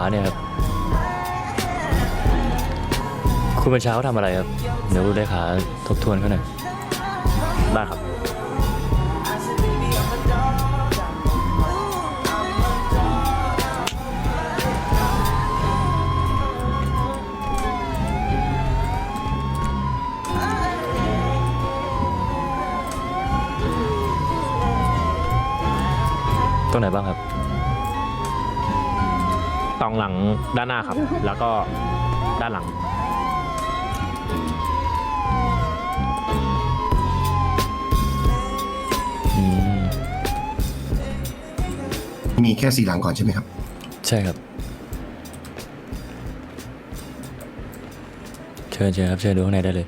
าเนี่ยครับ คุณเป็นเช้าทำอะไรครับ เดี๋ยวเลขาทบทวนเขาหน่อย ได้ครับ ตรงไหนบ้างครับ ตองหลังด้านหน้าครับ แล้วก็ด้านหลังอืมมีแค่สี่หลังก่อนใช่ไหมครับ ใช่ครับ เชิญเชิญครับ เชิญดูข้างในได้เลย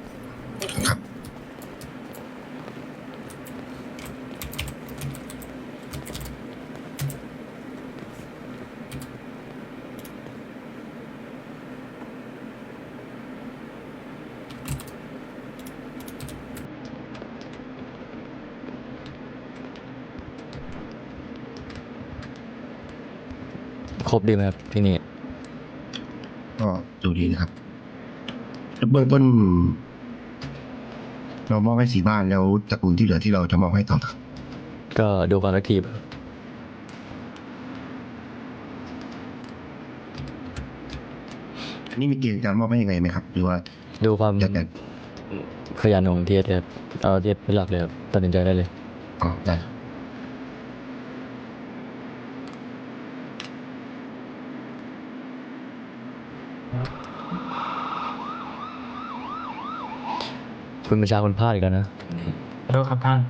รบดีไหมครับที่นี่ ก็ดูดีนะครับแล้วเบื้องต้น เรามอบให้สีบ้านแล้วตระกูลที่เหลือที่เราจะมอบให้ต่อครับก็ดูความแอคทีฟครับอันนี้มีเกณฑ์การมอบให้ยังไงไหมครับ หรือว่าดูความจะแต่ขยันของเทียสเลยครับเอาเทียสเป็นหลักเลยครับตัดสินใจได้เลย อ๋อได้คุ ณบัญชาคุณพลาดอีกแล้วนะ ขอโทษครับท่าน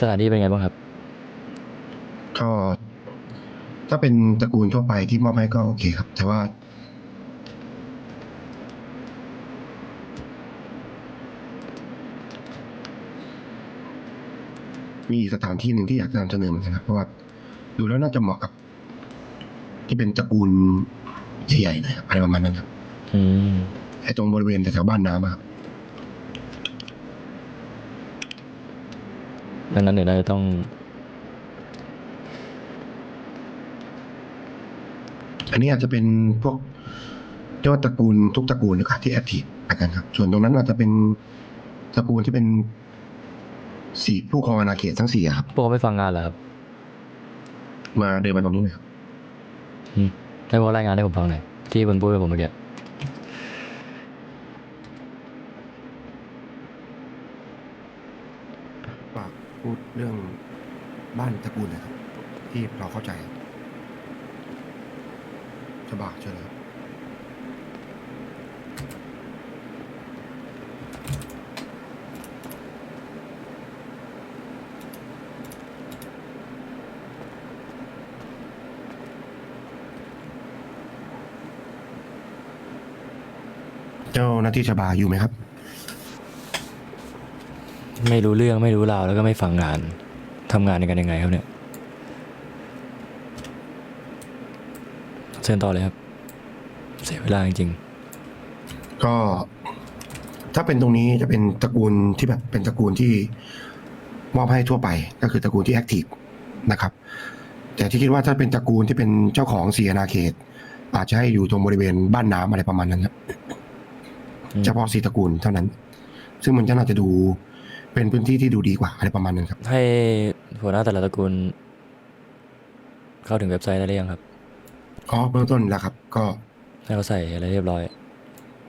สถานที่เป็นไงบ้างครับ ก็ถ้าเป็นตระกูลทั่วไปที่มอบให้ก็โอเคครับ แต่ว่า มีสถานที่หนึ่งที่อยากจะนำเสนอเหมือนกันครับเพราะว่าดูแล้วน่าจะเหมาะกับ ที่เป็นตระกูลใหญ่ๆหน่อยครับอะไรประมาณนั้นครับอืมไอ้ตรงบริเวณแถวๆบ้านน้ำอะครับดังนั้นเดี๋ยวน่าจะต้อง อันนี้อาจจะเป็นพวกเรียกว่าตระกูลทุกตระกูลนะครับที่แอคทีฟกันครับ ส่วนตรงนั้นอาจจะเป็นตระกูลที่เป็น สี่ผู้ครองอาณาเขตทั้งสี่อะครับพวกเขาไม่ฟังงานเหรอครับมาเดินมาตรงนี้เลยครับอืมให้พวกรายงานให้ผมฟังหน่อยที่บนพูดกับผมเมื่อกี้ฝากพูดเรื่องบ้านตระกูลนะครับที่เราเข้าใจจะบากเชิญเลยครับ เจ้าหน้าที่ชบาอยู่ไหมครับ ไม่รู้เรื่องไม่รู้ราวแล้วก็ไม่ฟังงานทำงานกันยังไงครับเนี่ยเชิญต่อเลยครับ เสียเวลาจริงก็ถ้าเป็นตรงนี้จะเป็นตระกูลที่แบบเป็นตระกูลที่มอบให้ทั่วไปก็คือตระกูลที่แอคทีฟนะครับ แต่ที่คิดว่าถ้าเป็นตระกูลที่เป็นเจ้าของสีอาณาเขต อาจจะให้อยู่ตรงบริเวณบ้านน้ำอะไรประมาณนั้นนะอืม เฉพาะสีตระกูลเท่านั้น ซึ่งมันจะน่าจะดูเป็นพื้นที่ที่ดูดีกว่าอะไรประมาณนั้นครับๆให้หัวหน้าแต่ละตระกูล เข้าถึงเว็บไซต์ได้หรือยังครับอ๋อเบื้องต้นแล้วครับ ก็ให้เขาใส่อะไรเรียบร้อย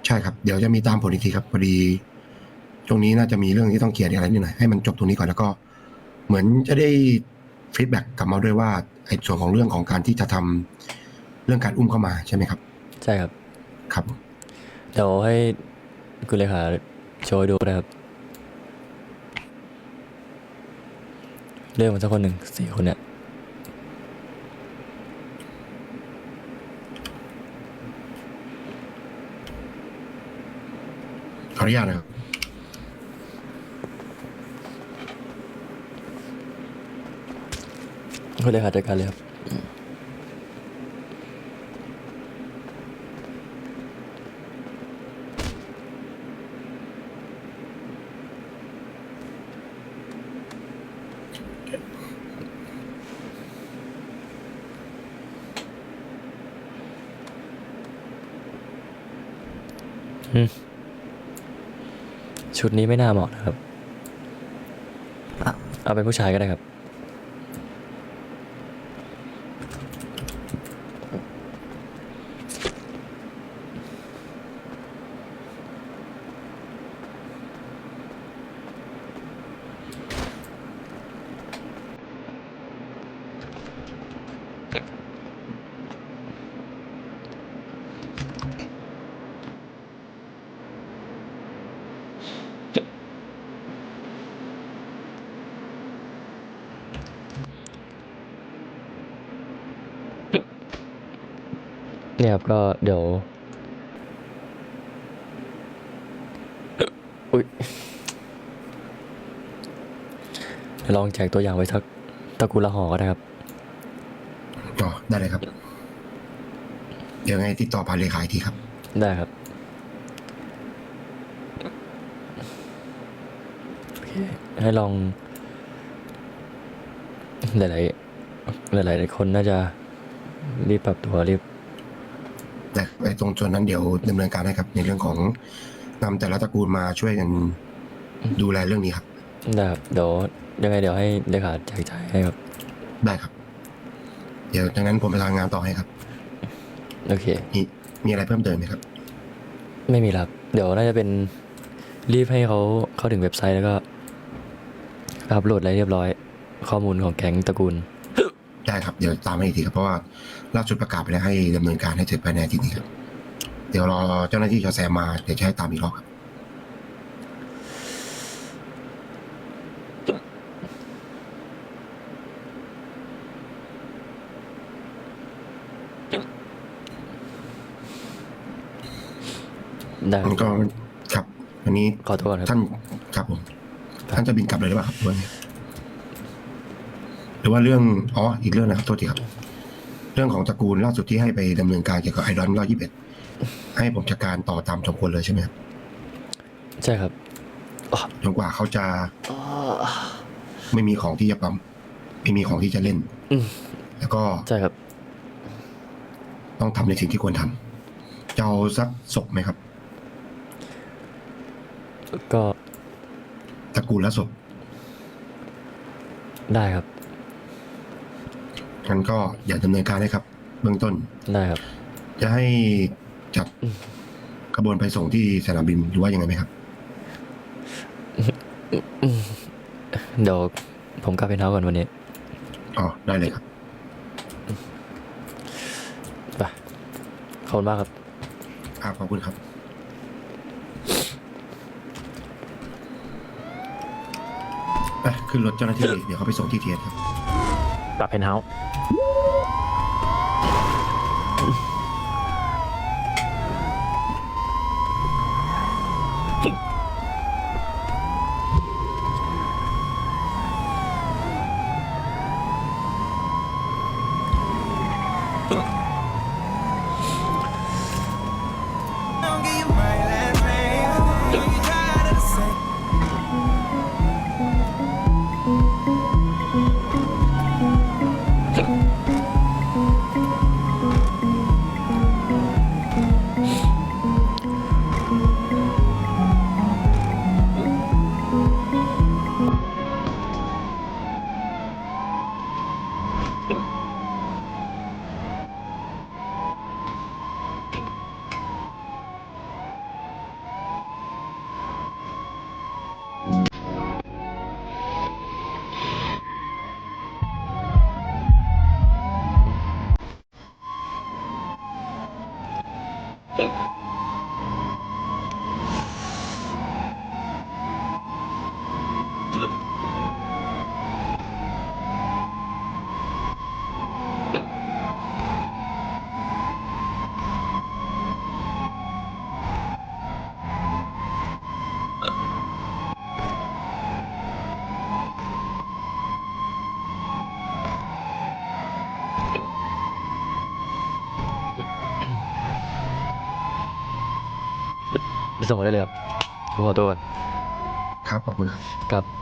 ใช่ครับ เดี๋ยวจะมีตามผลอีกทีครับพอดีตรงนี้น่าจะมีเรื่องที่ต้องเคลียร์อะไรนิดหน่อยให้มันจบตรงนี้ก่อนแล้วก็ เหมือนจะได้ฟีดแบ็กกลับมาด้วยว่าไอ้ส่วนของเรื่องของการที่จะทำเรื่องการอุ้มเข้ามาใช่ไหมครับ ใช่ครับ ครับ เดี๋ยวให้คุณเลขาโชว์ให้ดูก็ได้ครับ เรื่องมันสักคนหนึ่งสี่คนเนี่ยขออนุญาตนะครับ คุณเลขาจัดการเลยครับ ชุดนี้ไม่น่าเหมาะนะครับ เอาเป็นผู้ชายก็ได้ครับ เนี่ยครับก็เดี๋ยว อุ้ยเดี๋ยวลองแจกตัวอย่างไว้สักตระกูลละหอก็ได้ครับอ๋อได้เลยครับ เดี๋ยวไงติดต่อผ่านเลขาอีกทีครับ ได้ครับโอเคให้ลอง หลาย ๆ หลาย ๆ คนน่าจะรีบปรับตัวรีบ แต่ไอ้ตรงส่วนนั้นเดี๋ยวดำเนินการให้ครับ ในเรื่องของนำแต่ละตระกูลมาช่วยกันดูแลเรื่องนี้ครับ ได้ครับเดี๋ยวยังไงเดี๋ยวให้เลขาแจกจ่ายให้ครับ ได้ครับ เดี๋ยวดังนั้นผมไปทำงานต่อให้ครับ โอเค มีมีอะไรเพิ่มเติมไหมครับ ไม่มีแล้วครับ เดี๋ยวน่าจะเป็นรีบให้เขาเข้าถึงเว็บไซต์แล้วก็อัพโหลดอะไรเรียบร้อย ข้อมูลของแก๊งตระกูล ได้ครับเดี๋ยวตามให้อีกทีครับเพราะว่าล่าสุดประกาศไปแล้วให้ดำเนินการให้เสร็จภายในอาทิตย์นี้ครับเดี๋ยวรอเจ้าหน้าที่จอแซมมาเดี๋ยวจะให้ตามอีกรอบครับได้คมัรันบก็ครับ วันนี้ขอโทษครับท่านครับผมท่านจะบินกลับเลยหรือเปล่าครับหรือว่าไง หรือว่าเรื่องอ๋ออีกเรื่องนะครับโทษทีครับ เรื่องของตระกูลล่าสุดที่ให้ไปดำเนินการเกี่ยวกับไอรอนร้อยยี่สิบเอ็ดให้ผมจัดการต่อตามสมควรเลยใช่ไหมครับใช่ครับจนกว่าเขาจะไม่มีของที่จะปั๊มไม่มีของที่จะเล่น อืมแล้วก็ใช่ครับ ต้องทำในสิ่งที่ควรทำจะเอาสักศพไหมครับก็ตระกูลละศพได้ครับ งั้นก็อย่าดำเนินการให้ครับ เบื้องต้น ได้ครับ จะให้จัดอืมขบวนไปส่งที่สนามบินหรือว่ายังไงไหมครับ เดี๋ยวผมกลับไปเท้าก่อนวันนี้อ๋อ ได้เลยครับ ไปขอบคุณมากครับ ครับขอบคุณครับ ไปขึ้นรถเจ้าหน้าที่ เดี๋ยวเขาไปส่งที่เทียนครับ กลับเพนท์เฮาส์ ไปส่งได้เลยครับผมขอตัวก่อนครับขอบคุณครับ ครับ